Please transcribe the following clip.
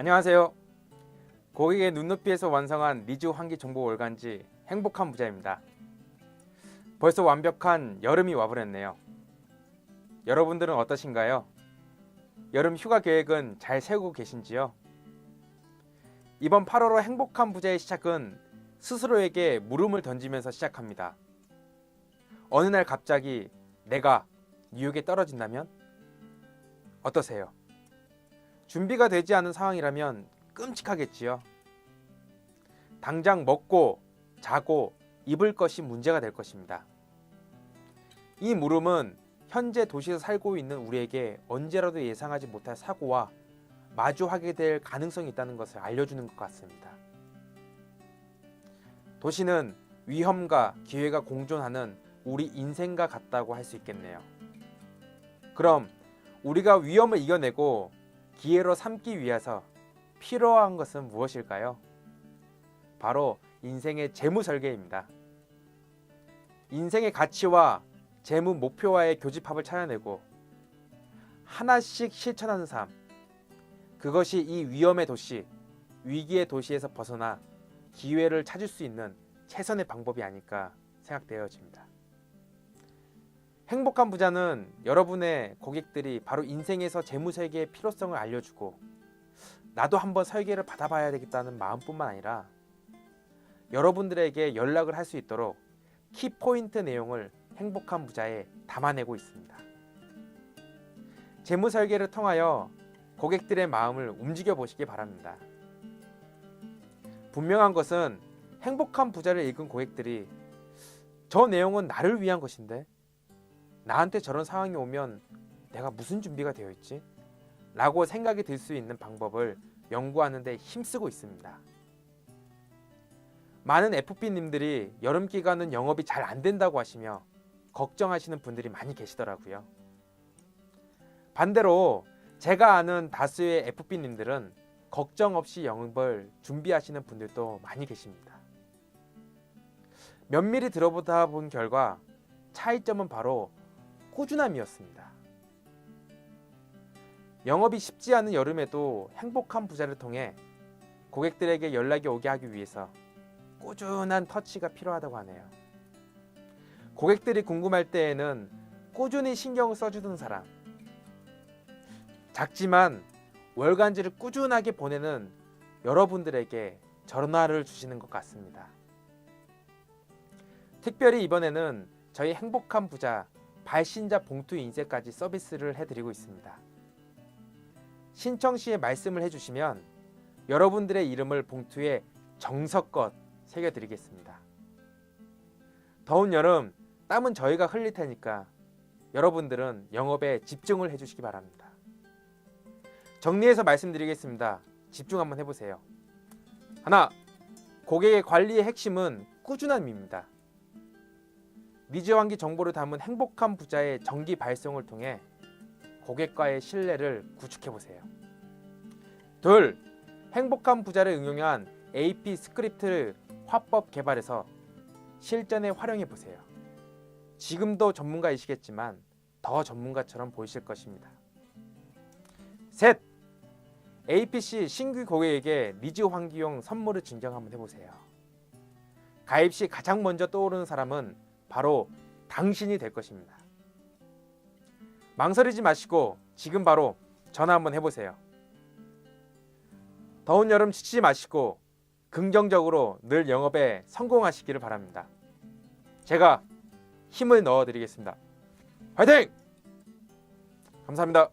안녕하세요. 고객의 눈높이에서 완성한 리즈 환기 정보 월간지 행복한 부자입니다. 벌써 완벽한 여름이 와버렸네요. 여러분들은 어떠신가요? 여름 휴가 계획은 잘 세우고 계신지요? 이번 8월호 행복한 부자의 시작은 스스로에게 물음을 던지면서 시작합니다. 어느 날 갑자기 내가 뉴욕에 떨어진다면 어떠세요? 준비가 되지 않은 상황이라면 끔찍하겠지요. 당장 먹고 자고 입을 것이 문제가 될 것입니다. 이 물음은 현재 도시에서 살고 있는 우리에게 언제라도 예상하지 못할 사고와 마주하게 될 가능성이 있다는 것을 알려주는 것 같습니다. 도시는 위험과 기회가 공존하는 우리 인생과 같다고 할 수 있겠네요. 그럼 우리가 위험을 이겨내고 기회로 삼기 위해서 필요한 것은 무엇일까요? 바로 인생의 재무 설계입니다. 인생의 가치와 재무 목표와의 교집합을 찾아내고 하나씩 실천하는 삶. 그것이 이 위험의 도시, 위기의 도시에서 벗어나 기회를 찾을 수 있는 최선의 방법이 아닐까 생각되어집니다. 행복한 부자는 여러분의 고객들이 바로 인생에서 재무 설계의 필요성을 알려주고 나도 한번 설계를 받아봐야 되겠다는 마음뿐만 아니라 여러분들에게 연락을 할 수 있도록 키포인트 내용을 행복한 부자에 담아내고 있습니다. 재무 설계를 통하여 고객들의 마음을 움직여 보시기 바랍니다. 분명한 것은 행복한 부자를 읽은 고객들이 저 내용은 나를 위한 것인데 나한테 저런 상황이 오면 내가 무슨 준비가 되어 있지? 라고 생각이 들 수 있는 방법을 연구하는 데 힘쓰고 있습니다. 많은 FP님들이 여름 기간은 영업이 잘 안 된다고 하시며 걱정하시는 분들이 많이 계시더라고요. 반대로 제가 아는 다수의 FP님들은 걱정 없이 영업을 준비하시는 분들도 많이 계십니다. 면밀히 들어보다 본 결과 차이점은 바로 꾸준함이었습니다. 영업이 쉽지 않은 여름에도 행복한 부자를 통해 고객들에게 연락이 오게 하기 위해서 꾸준한 터치가 필요하다고 하네요. 고객들이 궁금할 때에는 꾸준히 신경을 써주는 사람. 작지만 월간지를 꾸준하게 보내는 여러분들에게 전화를 주시는 것 같습니다. 특별히 이번에는 저희 행복한 부자 발신자 봉투 인쇄까지 서비스를 해드리고 있습니다. 신청 시에 말씀을 해주시면 여러분들의 이름을 봉투에 정석껏 새겨드리겠습니다. 더운 여름 땀은 저희가 흘릴 테니까 여러분들은 영업에 집중을 해주시기 바랍니다. 정리해서 말씀드리겠습니다. 집중 한번 해보세요. 하나, 고객의 관리의 핵심은 꾸준함입니다. 미즈 환기 정보를 담은 행복한 부자의 정기 발송을 통해 고객과의 신뢰를 구축해 보세요. 둘, 행복한 부자를 응용한 AP 스크립트를 화법 개발해서 실전에 활용해 보세요. 지금도 전문가이시겠지만 더 전문가처럼 보이실 것입니다. 셋, APC 신규 고객에게 리즈 환기용 선물을 증정 한번 해보세요. 가입 시 가장 먼저 떠오르는 사람은 바로 당신이 될 것입니다. 망설이지 마시고 지금 바로 전화 한번 해보세요. 더운 여름 지치지 마시고 긍정적으로 늘 영업에 성공하시기를 바랍니다. 제가 힘을 넣어 드리겠습니다. 화이팅! 감사합니다.